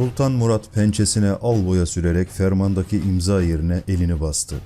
Sultan Murat pençesine al boya sürerek fermandaki imza yerine elini bastı.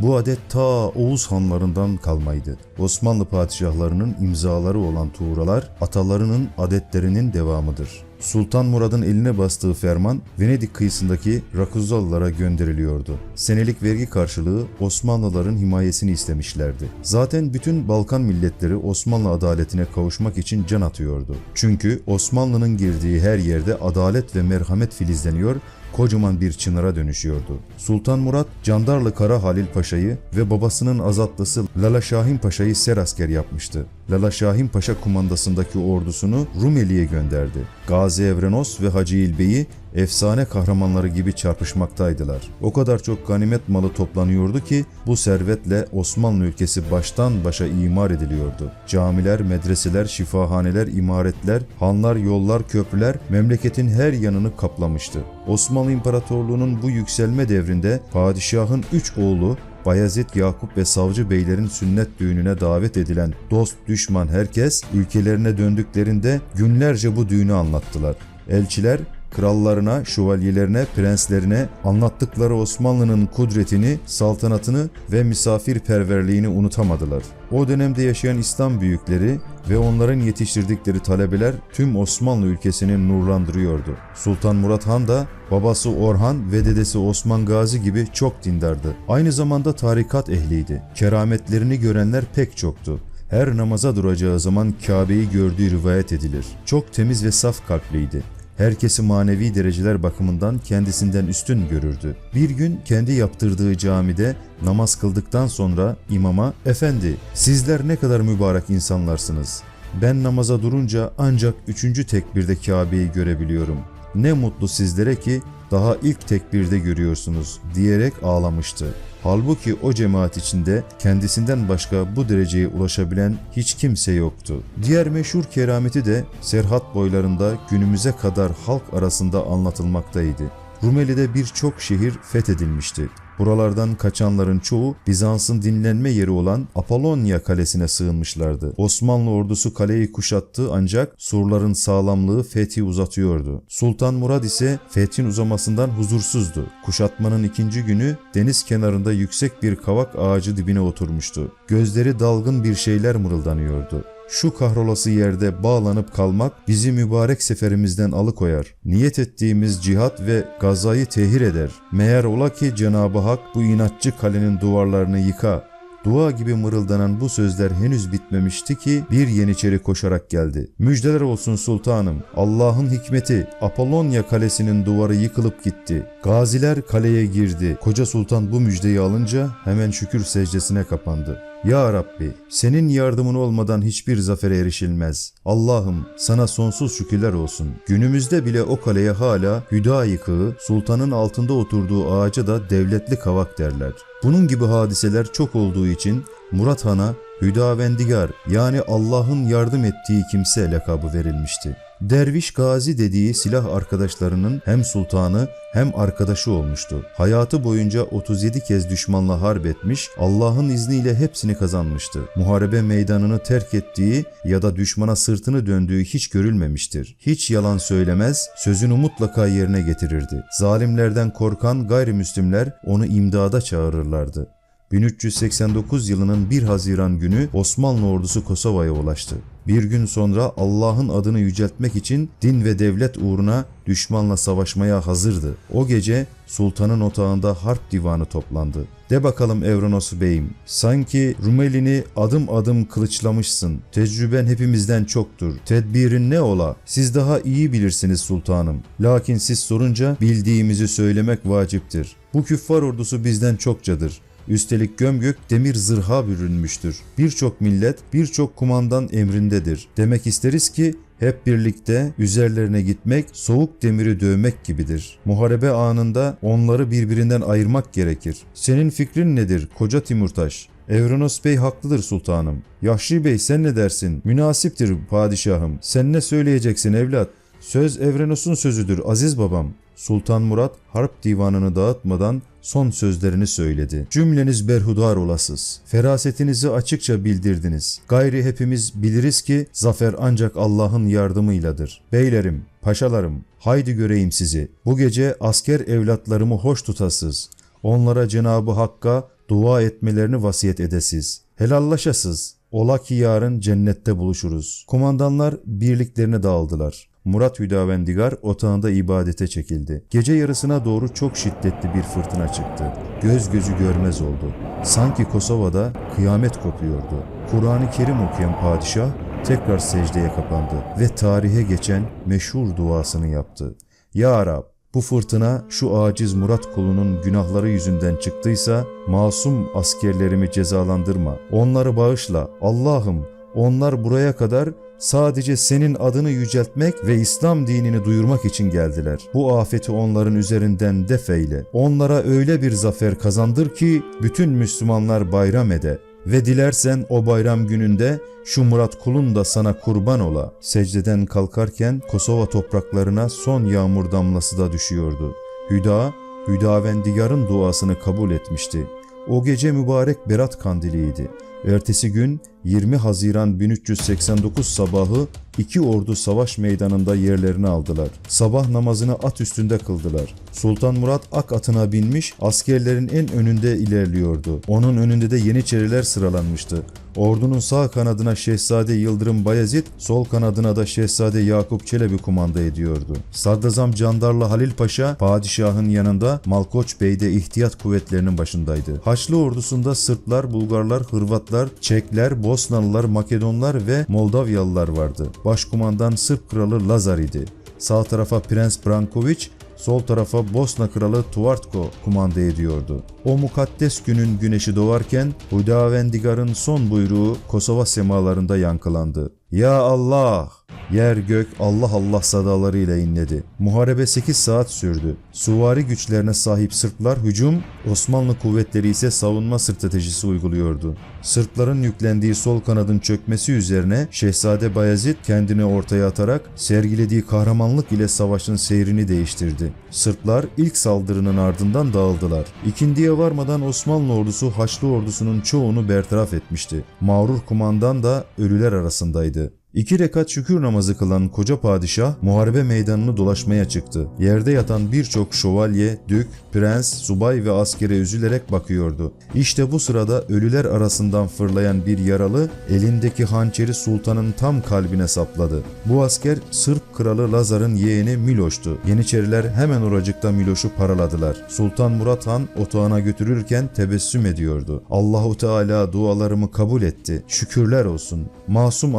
Bu adet ta Oğuz hanlarından kalmaydı. Osmanlı padişahlarının imzaları olan tuğralar atalarının adetlerinin devamıdır. Sultan Murad'ın eline bastığı ferman Venedik kıyısındaki Rakuzzalılara gönderiliyordu. Senelik vergi karşılığı Osmanlıların himayesini istemişlerdi. Zaten bütün Balkan milletleri Osmanlı adaletine kavuşmak için can atıyordu. Çünkü Osmanlı'nın girdiği her yerde adalet ve merhamet filizleniyor kocaman bir çınara dönüşüyordu. Sultan Murat, Candarlı Kara Halil Paşa'yı ve babasının azatlısı Lala Şahin Paşa'yı serasker yapmıştı. Lala Şahin Paşa kumandasındaki ordusunu Rumeli'ye gönderdi. Gazi Evrenos ve Hacı İlbey'i efsane kahramanları gibi çarpışmaktaydılar. O kadar çok ganimet malı toplanıyordu ki bu servetle Osmanlı ülkesi baştan başa imar ediliyordu. Camiler, medreseler, şifahaneler, imaretler, hanlar, yollar, köprüler memleketin her yanını kaplamıştı. Osmanlı İmparatorluğu'nun bu yükselme devrinde padişahın üç oğlu Bayezid, Yakup ve Savcı Beylerin sünnet düğününe davet edilen dost düşman herkes ülkelerine döndüklerinde günlerce bu düğünü anlattılar. Elçiler krallarına, şövalyelerine, prenslerine anlattıkları Osmanlı'nın kudretini, saltanatını ve misafirperverliğini unutamadılar. O dönemde yaşayan İslam büyükleri ve onların yetiştirdikleri talebeler tüm Osmanlı ülkesini nurlandırıyordu. Sultan Murat Han da babası Orhan ve dedesi Osman Gazi gibi çok dindardı. Aynı zamanda tarikat ehliydi. Kerametlerini görenler pek çoktu. Her namaza duracağı zaman Kabe'yi gördüğü rivayet edilir. Çok temiz ve saf kalpliydi. Herkesi manevi dereceler bakımından kendisinden üstün görürdü. Bir gün kendi yaptırdığı camide namaz kıldıktan sonra imama "Efendi, sizler ne kadar mübarek insanlarsınız. Ben namaza durunca ancak üçüncü tekbirde Kabe'yi görebiliyorum. Ne mutlu sizlere ki daha ilk tekbirde görüyorsunuz." diyerek ağlamıştı. Halbuki o cemaat içinde kendisinden başka bu dereceye ulaşabilen hiç kimse yoktu. Diğer meşhur kerameti de Serhat boylarında günümüze kadar halk arasında anlatılmaktaydı. Rumeli'de birçok şehir fethedilmişti. Buralardan kaçanların çoğu Bizans'ın dinlenme yeri olan Apollonia kalesine sığınmışlardı. Osmanlı ordusu kaleyi kuşattı ancak surların sağlamlığı fethi uzatıyordu. Sultan Murad ise fethin uzamasından huzursuzdu. Kuşatmanın ikinci günü deniz kenarında yüksek bir kavak ağacı dibine oturmuştu. Gözleri dalgın bir şeyler mırıldanıyordu. Şu kahrolası yerde bağlanıp kalmak bizi mübarek seferimizden alıkoyar. Niyet ettiğimiz cihat ve gazayı tehir eder. Meğer ola ki Cenab-ı Hak bu inatçı kalenin duvarlarını yıka. Dua gibi mırıldanan bu sözler henüz bitmemişti ki bir yeniçeri koşarak geldi. Müjdeler olsun sultanım. Allah'ın hikmeti Apollonia kalesinin duvarı yıkılıp gitti. Gaziler kaleye girdi. Koca sultan bu müjdeyi alınca hemen şükür secdesine kapandı. Ya Rabbi, senin yardımın olmadan hiçbir zafere erişilmez. Allah'ım sana sonsuz şükürler olsun. Günümüzde bile o kaleye hala hüda yıkığı, sultanın altında oturduğu ağaca da devletli kavak derler. Bunun gibi hadiseler çok olduğu için Murat Han'a Hüdavendigar yani Allah'ın yardım ettiği kimse lakabı verilmişti. Derviş Gazi dediği silah arkadaşlarının hem sultanı hem arkadaşı olmuştu. Hayatı boyunca 37 kez düşmanla harp etmiş, Allah'ın izniyle hepsini kazanmıştı. Muharebe meydanını terk ettiği ya da düşmana sırtını döndüğü hiç görülmemiştir. Hiç yalan söylemez, sözünü mutlaka yerine getirirdi. Zalimlerden korkan gayrimüslimler onu imdada çağırırlardı. 1389 yılının 1 Haziran günü Osmanlı ordusu Kosova'ya ulaştı. Bir gün sonra Allah'ın adını yüceltmek için din ve devlet uğruna düşmanla savaşmaya hazırdı. O gece sultanın otağında harp divanı toplandı. De bakalım Evranos Bey'im, sanki Rumeli'ni adım adım kılıçlamışsın. Tecrüben hepimizden çoktur. Tedbirin ne ola? Siz daha iyi bilirsiniz sultanım. Lakin siz sorunca bildiğimizi söylemek vaciptir. Bu küffar ordusu bizden çokçadır. Üstelik gömgök demir zırha bürünmüştür. Birçok millet birçok kumandan emrindedir. Demek isteriz ki hep birlikte üzerlerine gitmek soğuk demiri dövmek gibidir. Muharebe anında onları birbirinden ayırmak gerekir. Senin fikrin nedir koca Timurtaş? Evrenos Bey haklıdır sultanım. Yahşi Bey sen ne dersin? Münasiptir padişahım. Sen ne söyleyeceksin evlat? Söz Evrenos'un sözüdür aziz babam. Sultan Murat harp divanını dağıtmadan son sözlerini söyledi. Cümleniz berhudar olasız. Ferasetinizi açıkça bildirdiniz. Gayri hepimiz biliriz ki zafer ancak Allah'ın yardımıyladır. Beylerim, paşalarım, haydi göreyim sizi. Bu gece asker evlatlarımı hoş tutasız. Onlara Cenabı Hakk'a dua etmelerini vasiyet edesiz. Helallaşasız. Ola ki yarın cennette buluşuruz. Kumandanlar birliklerine dağıldılar. Murat Hüdavendigar otağında ibadete çekildi. Gece yarısına doğru çok şiddetli bir fırtına çıktı. Göz gözü görmez oldu. Sanki Kosova'da kıyamet kopuyordu. Kur'an-ı Kerim okuyan padişah tekrar secdeye kapandı ve tarihe geçen meşhur duasını yaptı. Ya Rab bu fırtına şu aciz Murat kulunun günahları yüzünden çıktıysa masum askerlerimi cezalandırma. Onları bağışla. Allah'ım onlar buraya kadar sadece senin adını yüceltmek ve İslam dinini duyurmak için geldiler. Bu afeti onların üzerinden defeyle. Onlara öyle bir zafer kazandır ki bütün Müslümanlar bayram ede. Ve dilersen o bayram gününde şu Murat kulun da sana kurban ola. Secdeden kalkarken Kosova topraklarına son yağmur damlası da düşüyordu. Hüda, Hüdavendigar'ın duasını kabul etmişti. O gece mübarek Berat kandiliydi. Ertesi gün 20 Haziran 1389 sabahı iki ordu savaş meydanında yerlerini aldılar. Sabah namazını at üstünde kıldılar. Sultan Murat ak atına binmiş askerlerin en önünde ilerliyordu. Onun önünde de Yeniçeriler sıralanmıştı. Ordunun sağ kanadına Şehzade Yıldırım Bayezid, sol kanadına da Şehzade Yakup Çelebi kumanda ediyordu. Sadrazam Candarlı Halil Paşa, padişahın yanında Malkoç Bey de ihtiyat kuvvetlerinin başındaydı. Haçlı ordusunda Sırplar, Bulgarlar, Hırvatlar, Çekler, Bosnalılar, Makedonlar ve Moldavyalılar vardı. Başkumandan Sırp kralı Lazar idi. Sağ tarafa Prens Branković, sol tarafa Bosna kralı Tuartko kumanda ediyordu. O mukaddes günün güneşi doğarken Hudavendigar'ın son buyruğu Kosova semalarında yankılandı. Ya Allah! Yer gök Allah Allah sadalarıyla inledi. Muharebe 8 saat sürdü. Suvari güçlerine sahip Sırplar hücum, Osmanlı kuvvetleri ise savunma stratejisi uyguluyordu. Sırpların yüklendiği sol kanadın çökmesi üzerine Şehzade Bayezid kendini ortaya atarak sergilediği kahramanlık ile savaşın seyrini değiştirdi. Sırplar ilk saldırının ardından dağıldılar. İkindiye varmadan Osmanlı ordusu Haçlı ordusunun çoğunu bertaraf etmişti. Mağrur kumandan da ölüler arasındaydı. İki rekat şükür namazı kılan koca padişah muharebe meydanını dolaşmaya çıktı. Yerde yatan birçok şövalye, dük, prens, subay ve askere üzülerek bakıyordu. İşte bu sırada ölüler arasından fırlayan bir yaralı elindeki hançeri sultanın tam kalbine sapladı. Bu asker Sırp kralı Lazar'ın yeğeni Miloş'tu. Yeniçeriler hemen oracıkta Miloş'u paraladılar. Sultan Murat Han otağına götürürken tebessüm ediyordu. Allahu Teala dualarımı kabul etti. Şükürler olsun. Masum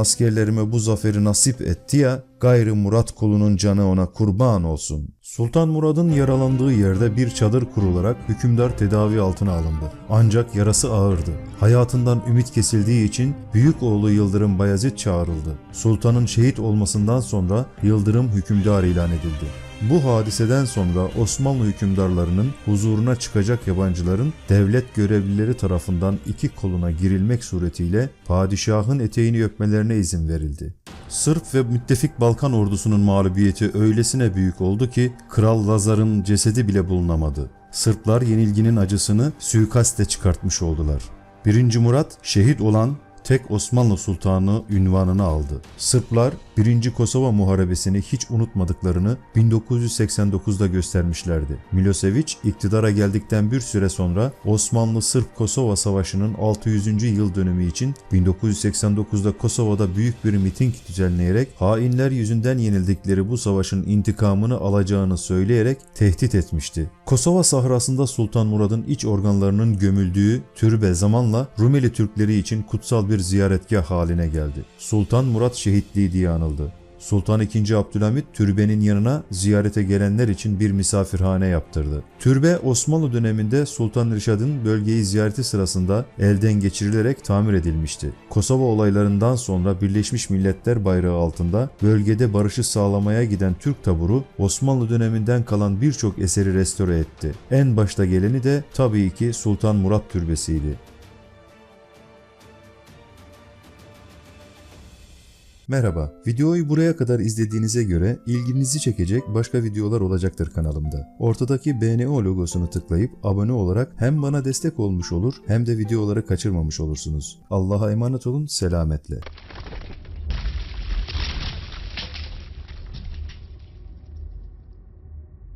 askerlerime bu zaferi nasip etti ya gayrı Murat kulunun canı ona kurban olsun. Sultan Murad'ın yaralandığı yerde bir çadır kurularak hükümdar tedavi altına alındı. Ancak yarası ağırdı. Hayatından ümit kesildiği için büyük oğlu Yıldırım Bayezid çağrıldı. Sultanın şehit olmasından sonra Yıldırım hükümdar ilan edildi. Bu hadiseden sonra Osmanlı hükümdarlarının huzuruna çıkacak yabancıların devlet görevlileri tarafından iki koluna girilmek suretiyle padişahın eteğini öpmelerine izin verildi. Sırp ve müttefik Balkan ordusunun mağlubiyeti öylesine büyük oldu ki Kral Lazar'ın cesedi bile bulunamadı. Sırplar yenilginin acısını suikastle çıkartmış oldular. 1. Murat şehit olan tek Osmanlı Sultanı ünvanını aldı. Sırplar 1. Kosova Muharebesini hiç unutmadıklarını 1989'da göstermişlerdi. Milosevic iktidara geldikten bir süre sonra Osmanlı Sırp-Kosova Savaşı'nın 600. yıl dönümü için 1989'da Kosova'da büyük bir miting düzenleyerek hainler yüzünden yenildikleri bu savaşın intikamını alacağını söyleyerek tehdit etmişti. Kosova sahrasında Sultan Murad'ın iç organlarının gömüldüğü türbe zamanla Rumeli Türkleri için kutsal bir ziyaretgah haline geldi. Sultan Murat şehitliği diye anıldı. Sultan II. Abdülhamit türbenin yanına ziyarete gelenler için bir misafirhane yaptırdı. Türbe Osmanlı döneminde Sultan Rişad'ın bölgeyi ziyareti sırasında elden geçirilerek tamir edilmişti. Kosova olaylarından sonra Birleşmiş Milletler bayrağı altında bölgede barışı sağlamaya giden Türk taburu Osmanlı döneminden kalan birçok eseri restore etti. En başta geleni de tabii ki Sultan Murat Türbesi'ydi. Merhaba, videoyu buraya kadar izlediğinize göre ilginizi çekecek başka videolar olacaktır kanalımda. Ortadaki BNO logosunu tıklayıp abone olarak hem bana destek olmuş olur hem de videoları kaçırmamış olursunuz. Allah'a emanet olun, selametle.